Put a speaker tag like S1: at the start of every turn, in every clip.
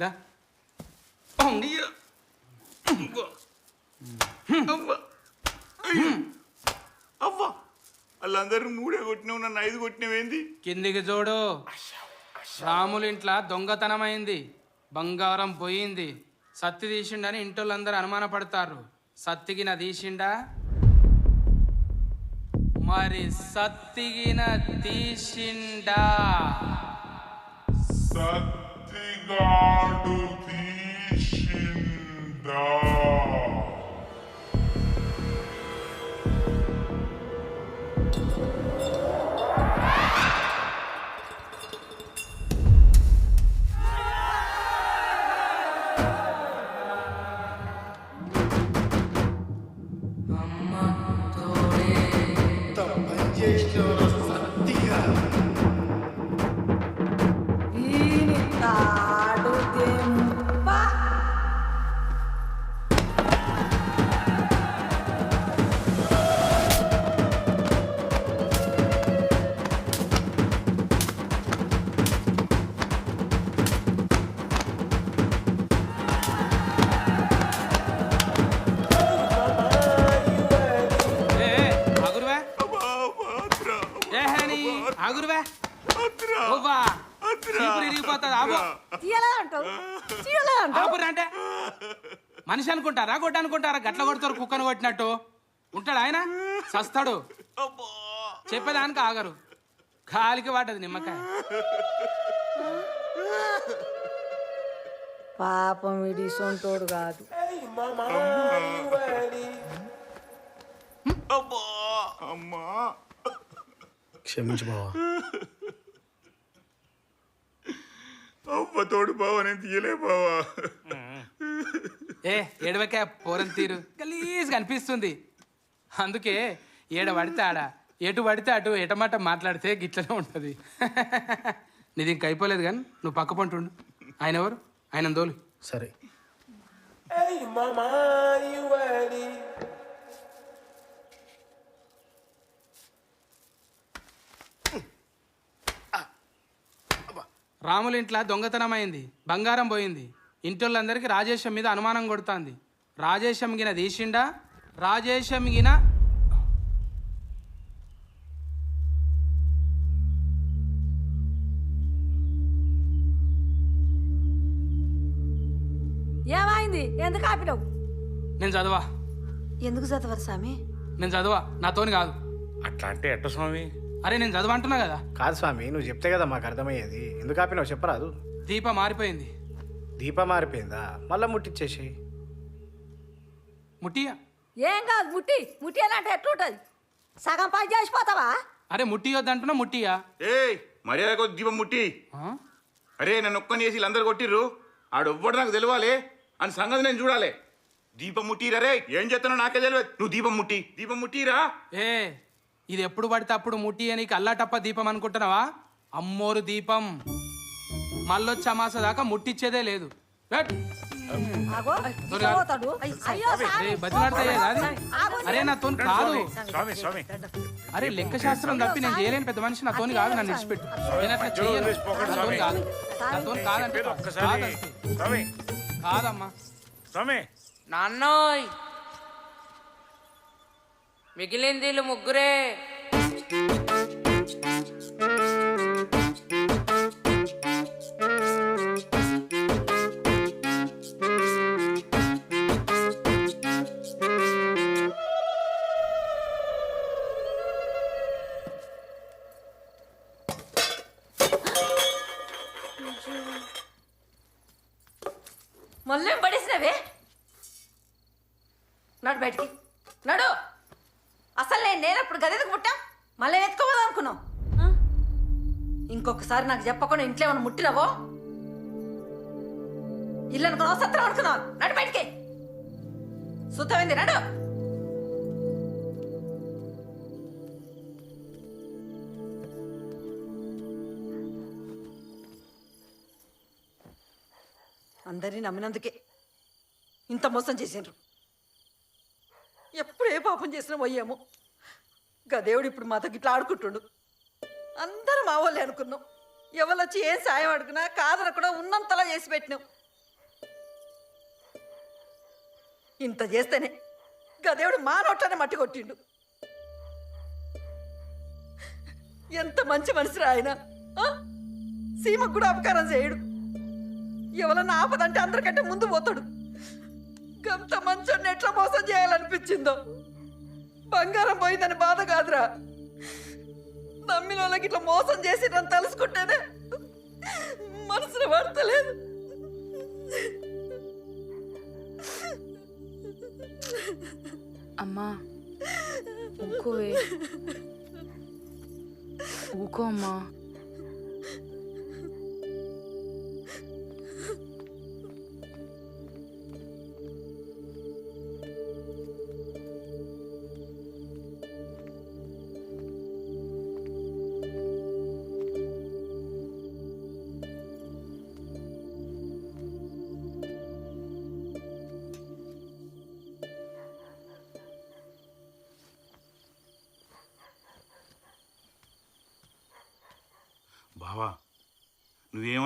S1: దా
S2: అయ్యో. అవ్వ. అవ్వ. అయ్యో. అవ్వ వాళ్ళందరూ మూడే కొట్టినావు నన్ను ఐదు కొట్టినవేంది
S1: కిందికి చూడు. రాముల ఇంట్లో దొంగతనమైంది. బంగారం పోయింది. సత్తి తీసిండని ఇంటోళ్ళందరూ అనుమానపడతారు. సత్తిగిన తీసిండా? మరి సత్తిగిన తీసిండా? Ah!
S3: తీయలేదంటావు. తీయలేదంటావు.
S1: ఆపురా అంటే. మనిషి అనుకుంటారా గొడ్డ అనుకుంటారా? గట్ల కొడతారు కుక్కను కొట్టినట్టు. ఉంటాడు ఆయన? సస్తాడు.
S2: అబ్బా.
S1: చెప్పేదానికి ఆగరు. కాలికి వాటది నిమ్మకాయ.
S3: పాపం వీడి సొంటోడు కాదు.
S2: అబ్బా. అమ్మా.
S4: క్షమించు బావా.
S2: అవ్వ తోడు బావ నేను తీయలే బావా.
S1: ఏ ఏడవకే పోరం తీరు. గలీజ్ కనిపిస్తుంది అందుకే ఏడ పడితే ఆడ ఎటు పడితే అటు ఎటమాట మాట్లాడితే గిట్లనే ఉంటుంది. నీది ఇంక అయిపోలేదు కానీ నువ్వు పక్క పంటుండు ఆయన ఎవరు? ఆయన దోలు.
S4: సరే.
S1: రాముల ఇంట్లో దొంగతనం అయింది బంగారం పోయింది. ఇంటోళ్ళందరికీ రాజేశం మీద అనుమానం కొడుతుంది. రాజేశం గిన తీసిండా రాజేశం గిన
S3: ఏమైంది? ఎందుకు ఆపినావు?
S1: నేను చదవా.
S3: ఎందుకు చదవరు స్వామి?
S1: నేను చదవా. నాతోని కాదు.
S5: అట్లా అంటే ఎట్ట స్వామి?
S1: అరే నేను చదవ అంటున్నా కదా.
S4: కాదు స్వామి నువ్వు చెప్తే కదా మాకు అర్థమయ్యేది. ఎందుకు ఆపినావు చెప్పరాదు.
S1: దీప మారిపోయింది.
S4: దీప మారిపోయిందా? మళ్ళా ముట్టిచ్చేసి
S1: ముట్టియా?
S3: ఏం కాదు ముట్టి. ముట్టి అని అంటే ఎట్లుంటది? సగం పని చేసిపోతావా?
S1: అరే ముట్టియొద్దు అంటున్నా ముట్టియా?
S2: ఏయ్ మర్యాద కొద్ది దీపం ముట్టి? అరే నన్ను ఒక్కని చేసి వీళ్ళందరూ కొట్టిర్రు. ఆడొవ్వడు నాకు తెలియాలి అని సంగతి నేను చూడాలి. దీపం ముట్టిరా రే. ఏం చేస్తున్నావు నాకే తెలియదు నువ్వు దీపం ముట్టి. దీపం ముట్టిరా.
S1: ఏ ఇది ఎప్పుడు పడితే అప్పుడు ముట్టి అని అల్లాటప్ప దీపం అనుకుంటున్నావా? అమ్మోరు దీపం. మళ్ళొచ్చి అమాస దాకా ముట్టించేదే లేదు. అరే నా తోని కాదు.
S5: స్వామి స్వామి.
S1: అరే లెక్క శాస్త్రం తప్పి నేను చేయలేని పెద్ద మనిషి. నా తోని కాదు నన్ను విడిచిపెట్టు. నేను అట్లా చేయను. నా తోని కాదు. నా తోని కాదంటే కాదమ్మా.
S6: నాన్నోయ్. మిగిలింది వీళ్ళు ముగ్గురే.
S3: ఒకసారి నాకు చెప్పకుండా ఇంట్లో ఏమైనా ముట్టినావో? ఇల్లు అనుకున్నావు? సత్రం అనుకున్నావు? నడు బయటికి. సుత్తమైంది నడు. అందరినీ నమ్మినందుకే ఇంత మోసం చేసిండ్రు. ఎప్పుడు ఏ పాపం చేసినా పోయాము. గదేవుడు ఇప్పుడు మాతో గిట్లా ఆడుకుంటుండు. అందరం మా వాళ్ళే అనుకున్నాం. ఎవరు వచ్చి ఏం సాయం అడుగునా? కాదని కూడా ఉన్నంతలా చేసి పెట్టినావు. ఇంత చేస్తేనే గదేవుడు మానోట్లనే మట్టి కొట్టిండు. ఎంత మంచి మనిషిరా ఆయన సీమకు కూడా అపకారం చేయడు. ఎవరన్నా ఆపదంటే అందరికంటే ముందు పోతాడు. గంత మంచోడిని ఎట్లా మోసం చేయాలనిపించిందో. బంగారం పోయిందని బాధ కాదురా. నమ్మిన వాళ్ళకి ఇట్లా మోసం చేసి నన్ను తలుసుకుంటేనే మనసులో పడతలేదు.
S7: అమ్మా ఊకోవే. ఊకో అమ్మా.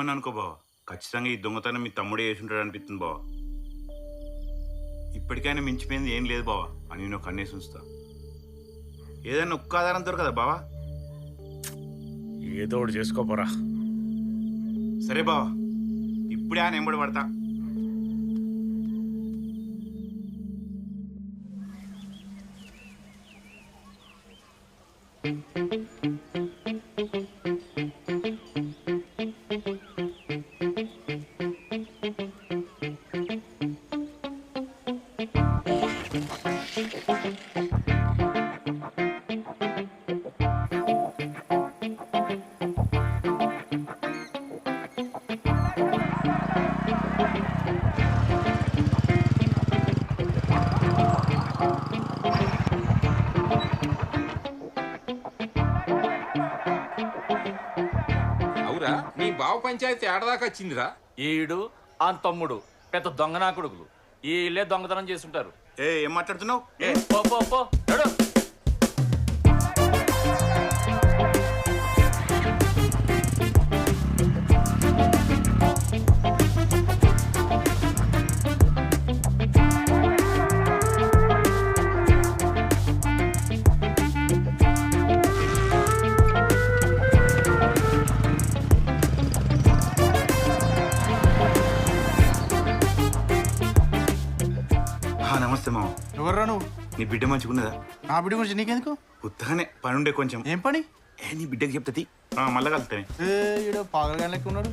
S2: నువ్వేమన్నా అనుకో బావా. ఖచ్చితంగా ఈ దొంగతనం మీ తమ్ముడే ఉంటాడు అనిపిస్తుంది బావా. ఇప్పటికైనా మించిపోయింది ఏం లేదు బావా. అని నేను కన్నేసి ఉంచుతా. ఏదైనా ఒక్క ఆధారం దొరకదా బావా?
S5: ఏదో ఒకటి చేసుకోపోరా
S2: సరే బావా. ఇప్పుడే ఆయన ఎంబడి పడతా.
S8: Thank you. నీ బావ పంచాయతీ ఏడదాకా వచ్చిందిరా?
S9: ఈడు ఆ తమ్ముడు పెద్ద దొంగనా కొడుకులు. వీళ్ళే దొంగతనం చేస్తుంటారు.
S2: ఏ ఏం మాట్లాడుతున్నావు?
S9: ఏ పో పో పో నడు.
S2: నీ బిడ్డ మంచిగున్నదా?
S10: నా బిడ్డ గురించి నీకెందుకు?
S2: ఉత్తగానే పని ఉండే కొంచెం.
S10: ఏం పని?
S2: ఏ నీ బిడ్డకి చెప్తుంది మళ్ళా
S10: ఏ ఈడ పాగలగా లెక్క ఉన్నాడు.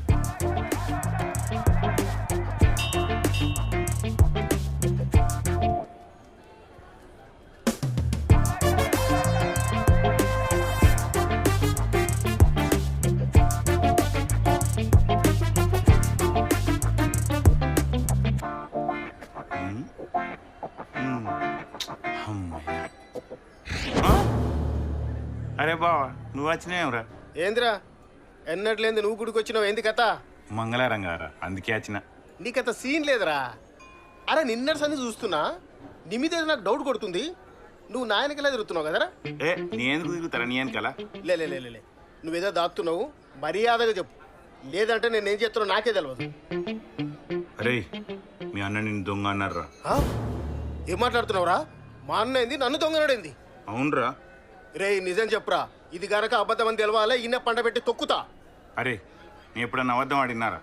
S2: అరే బావా నువ్వు వచ్చినావురా
S4: ఏందిరా? ఎన్నట్లేంది నువ్వు గుడికి వచ్చినావు ఏంది కథ?
S2: మంగళారం గారా అందుకే వచ్చిన.
S4: నీకంత సీన్ లేదురా. అరే నిన్నటి సంది చూస్తున్నా నీ మీద నాకు డౌట్ కొడుతుంది నువ్వు నాయనకెలా తిరుగుతున్నావు కదరా?
S2: ఏ నేను తిరుగుతారా నీ వెనకాల?
S4: లే లే లే, లే లే. నువ్వేదో దాక్కుతున్నావు మర్యాదగా చెప్పు. లేదంటే నేను ఏం చేస్తున్నా నాకే తెలియదు
S2: అరే మీ అన్న నిన్ను దొంగ అన్నారా?
S4: ఏం మాట్లాడుతున్నావురా? మా అన్న ఏంది? నన్ను దొంగనడేంది
S2: అవునరా.
S4: రే నిజం చెప్పురా. ఇది గనక అబద్ధం అని తెలవాలే ఇన్న పంట పెట్టి తొక్కుతా.
S2: అరే నేను ఎప్పుడన్నా అబద్ధం ఆడినారా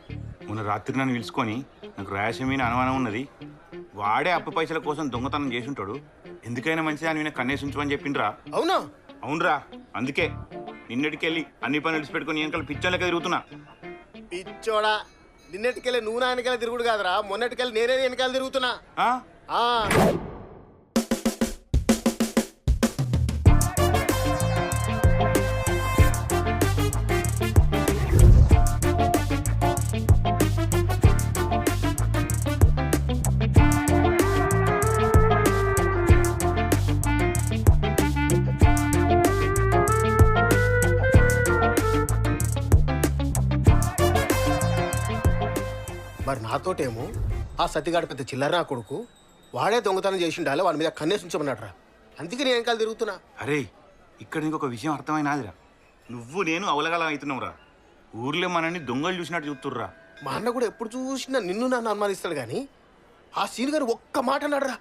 S2: మొన్న రాత్రి నన్ను పిలుచుకొని నాకు రాయసం మీద అనుమానం ఉన్నది. వాడే అప్పు పైసల కోసం దొంగతనం చేసి ఉంటాడు ఎందుకైనా మంచిది అని నేను కన్నేసి ఉంచమని చెప్పిండ్రా?
S4: అవునా?
S2: అవునరా అందుకే. నిన్నటికెళ్ళి అన్ని పనులు విడిచిపెట్టుకొని వెనకాల పిచ్చోళ్ళకే తిరుగుతున్నా.
S4: పిచ్చోడా నిన్నటికెళ్ళి నువ్వు నాయనకెళ్ళి తిరుగుడు కాదురా. మొన్నటికెళ్ళి నేనే వెనకాల తిరుగుతున్నా.
S2: ఆ?
S4: ఆ సతిగాడు పెద్ద చిల్లర కొడుకు వాడే దొంగతనం చేసి ఉండాలి వాడి మీద కన్నేసి ఉంచమన్నాడు అందుకే నేను వెనకాల తిరుగుతున్నా.
S2: అరే ఇక్కడ నీకు ఒక విషయం అర్థమైనాదిరా. నువ్వు నేను అవలగలం అవుతున్నావురా. ఊర్లో మనల్ని దొంగలు చూసినట్టు చూస్తుర్రా.
S4: మా అన్న కూడా ఎప్పుడు చూసినా నిన్ను నన్ను అనుమానిస్తాడు కానీ ఆ సీన్ గారు ఒక్క మాట అన్నాడురా.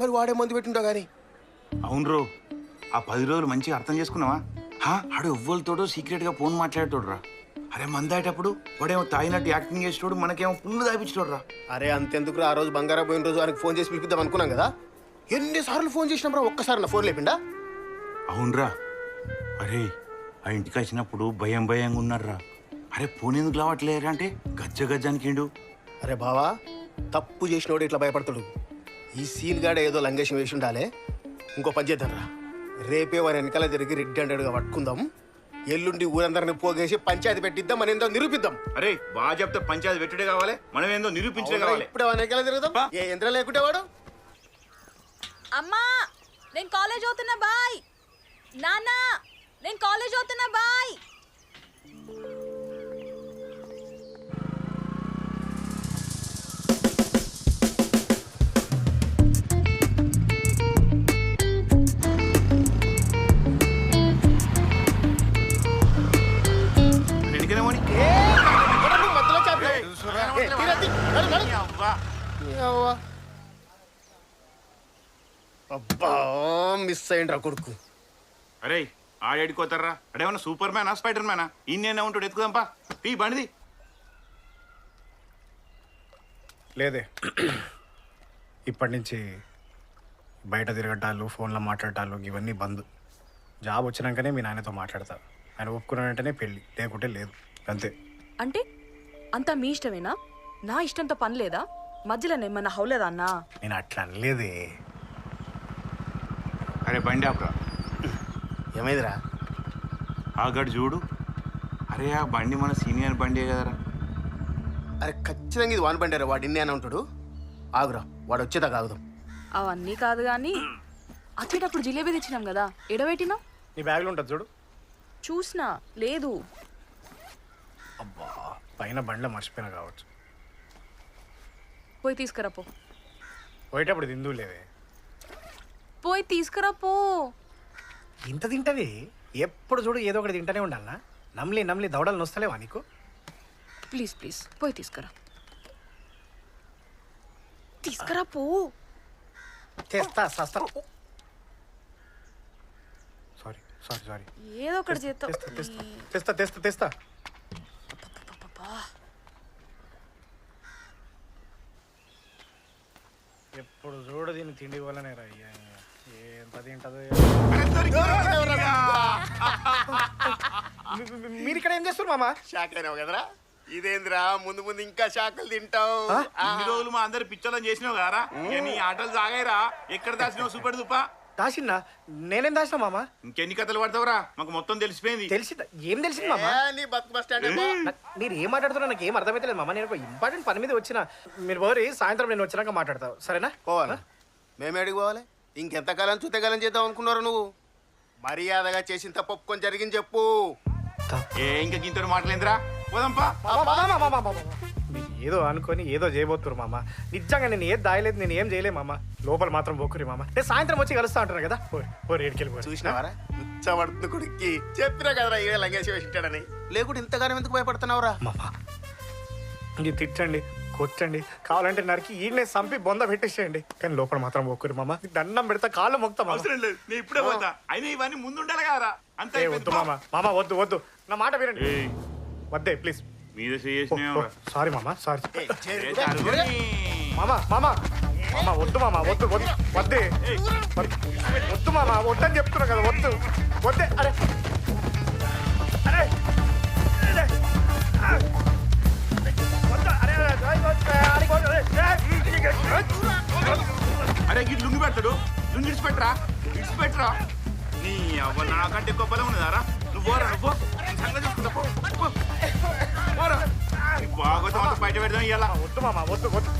S4: మరి వాడే మందు పెట్టుంటా గానీ?
S2: అవును రో ఆ పది రోజులు మంచిగా అర్థం చేసుకున్నావా? హా ఆడు ఎవ్వరితోడో సీక్రెట్గా ఫోన్ మాట్లాడేటోడురా. అరే మందాయేటప్పుడు వాడేమో తాగినట్టు యాక్టింగ్ చేసేటోడు మనకేమో పుల్లు తాపించోడురా
S4: అరే అంతెందుకు ఆ రోజు బంగారం పోయిన రోజు ఆయనకు ఫోన్ చేసి పిలిపిద్దాం అనుకున్నాం కదా. ఎన్నిసార్లు ఫోన్ చేసినాం రా ఒక్కసారి నా ఫోన్ లేపిండా?
S2: అవునరా. అరే ఆ ఇంటికి వచ్చినప్పుడు భయం భయంగా ఉన్నారా అరే ఫోన్ ఎందుకు లావట్లేరా అంటే గజ్జ గజ్జానికిండు
S4: అరే బావా తప్పు చేసినోడు ఇట్లా భయపడతాడు. ఈ సీన్ గాడ ఏదో లంగేషం వేసి ఉండాలే. ఇంకో పని చేద్దాం రా రేపే వారి వెనకాల జరిగి రెడ్ హండ్రెడ్గా పట్టుకుందాం. ఎల్లుండి ఊరందరిని పోగేసి పంచాయతీ పెట్టిద్దాం మన ఏందో నిరూపిద్దాం.
S2: అరే బాగా చెప్తే పంచాయతీ పెట్టుడే కావాలి మనం ఏందో నిరూపించడే కావాలి.
S4: ఇప్పుడు వారి వెనకాల తిరుగుదాం ఏ యంత్రం లేకుంటే వాడు?
S7: అమ్మా నేను కాలేజ్ అవుతున్నా బాయ్. నాన్న నేను కాలేజ్ అవుతున్నా బాయ్.
S4: యవ్వ. అబ్బా మిస్ అయ్యిండ్రా కొడుకు.
S2: అరే ఆడేడుకోతారా అడేమన్నా సూపర్ మ్యానా స్పైడర్ మ్యానా ఇన్నేనా ఉంటాడు ఎత్తుకుదాంపా టీ బండిది.
S10: లేదే. ఇప్పటి నుంచి బయట తిరగటాలు ఫోన్లో మాట్లాడటాలు ఇవన్నీ బంద్. జాబ్ వచ్చినాకనే మీ నాన్నతో మాట్లాడతా. ఆయన ఒప్పుకున్న వెంటనే పెళ్ళి లేకుంటే లేదు. అంతే.
S7: అంటే అంతా మీ ఇష్టమేనా? నా ఇష్టంతో పని లేదా? మధ్యలో ఏమన్నా హౌలేదా అన్నా?
S10: నేను అట్లా అనలేదే.
S2: అరే బండి ఆపరా.
S4: ఏమైందిరా?
S2: ఆ గడు చూడు. అరే ఆ బండి మన సీనియర్ బండి కదరా.
S4: అరే ఖచ్చితంగా ఇది వాన్ బండారా వాడు ఇన్ని అని ఉంటాడు ఆగురా వాడు వచ్చేదాకా ఆగుదాం.
S7: అవన్నీ కాదు కానీ వచ్చేటప్పుడు జిలేబీ తెచ్చినాం కదా ఎడబెట్టినా
S10: నీ బ్యాగ్లో ఉంటుంది చూడు.
S7: చూసినా లేదు.
S10: అబ్బా పైన బండ్లో మర్చిపోయినా కావచ్చు.
S7: పోయి తీసుకురా పో
S10: పోయేటప్పుడు తిందు లేదే
S7: పోయి తీసుకురా పో
S10: ఇంత తింటది? ఎప్పుడు చూడు ఏదో ఒకటి తింటూనే ఉండాలనా? నమ్లి నమ్లి దవడలు నొస్తలేవా నీకు?
S7: ప్లీజ్ ప్లీజ్ పోయి తీసుకురా. తీసుకురా పో
S10: తెస్తా సస్తా. సారీ సారీ సారీ
S7: ఏదో ఒకటి చేస్తావు
S10: తెస్తా తెస్తా తెస్తా. ఎప్పుడు చూడు దీన్ని తిండి వల్లనే రా అయ్యా. ఎంత తింటదో మీ- మీ- మీరు ఇక్కడ ఏం చేస్తారు మామ?
S4: షాక్ అయినావు కదరా? ఇదేందిరా? ముందు ముందు ఇంకా షాకులు తింటావు.
S2: ఇన్ని రోజులు మా అందరు పిచ్చోళ్ళని చేసినావు కదరా? నీ ఆటలు సాగాయిరా? ఎక్కడ దాచినావు? సూపర్ దుప్ప
S10: దాసిందా? నేనేం దాసిన మామ?
S2: ఇంకెన్ని కథలు పడతావురా? మాకు మొత్తం తెలిసిపోయింది.
S10: తెలిసిందా? ఏం తెలిసింది మామ?
S4: ఏ, నీ బతుకు బస్ స్టాండ్ ఏమో.
S10: నా- మీరు ఏం మాట్లాడుతున్నా నాకు ఏం అర్థమైతలేదు మామ. నేను ఒక ఇంపార్టెంట్ పని మీద వచ్చిన. మీరు పోరి సాయంత్రం నేను వచ్చినాక మాట్లాడతావు. సరేనా?
S4: పోవాలా. మేము ఎడికి పోవాలి. ఇంకెంతకాలం చూతకాలం చేద్దాం అనుకున్నారు నువ్వు? మర్యాదగా చేసిన తప్పు ఒప్పుకొని జరిగింది చెప్పు.
S2: ఏ ఇంకా గింతడు మాటలేందిరా పోదాంపా
S10: మామ, మామ, మామ, మామ, మామ. మీరు ఏదో అనుకొని ఏదో చేయబోతున్నారు మామ. నిజంగా నేను ఏది దాయలేదు నేను ఏం చేయలే మామ. లోపల మాత్రం పోకురి మామ. నేను సాయంత్రం వచ్చి కలుస్తా అంటారు కదా. పోరి ఏడికెళ్ళి
S4: చూసినావారా? ఉచ్చబడుతుంది కొడుక్కి. చెప్పినా కదరా ఏ లంగేసి వేసింటాడని. లేకుంటే ఇంతగానం ఎందుకు భయపడుతున్నావురా?
S10: మామ ఇది తిట్టండి కొట్టండి. కావాలంటే నరికి ఈయనే సంపి బొంద పెట్టేసేయండి. కానీ లోపల మాత్రం పోకురి మామ. దండం పెడతా కాళ్ళు మొక్తా మామ.
S2: అవసరం లేదు నేను ఇప్పుడే పోతా. అయినా ఇవన్నీ ముందు ఉండాలి కదరా. అంతే
S10: ఏ వద్దు మామ. మామ వద్దు వద్దు. నా మాట వినండి. వద్దే ప్లీజ్.
S2: మీద చేసినావు
S10: సారీ మామ సారీ. మామ మామ మామ వద్దు మామ వద్దు వద్దు వద్దే వద్దు. వద్దు మామ వద్దని చెప్తున్నా కదా వద్దు వద్దే అరే అరే అరే.
S2: గిట్ లుంగి పెడతాడు. లుంగి ఇడిచిపెట్టరా? ఇడిచిపెట్టరా? నీ అవ్వ నాకంటే ఎక్కువ బలం ఉన్నదారా నువ్వు పోరా నువ్వు? సంగతి చూసుకుంటా బయట పెడదాం ఇయ్యాల.
S10: వద్దు మామ వద్దు వద్దు.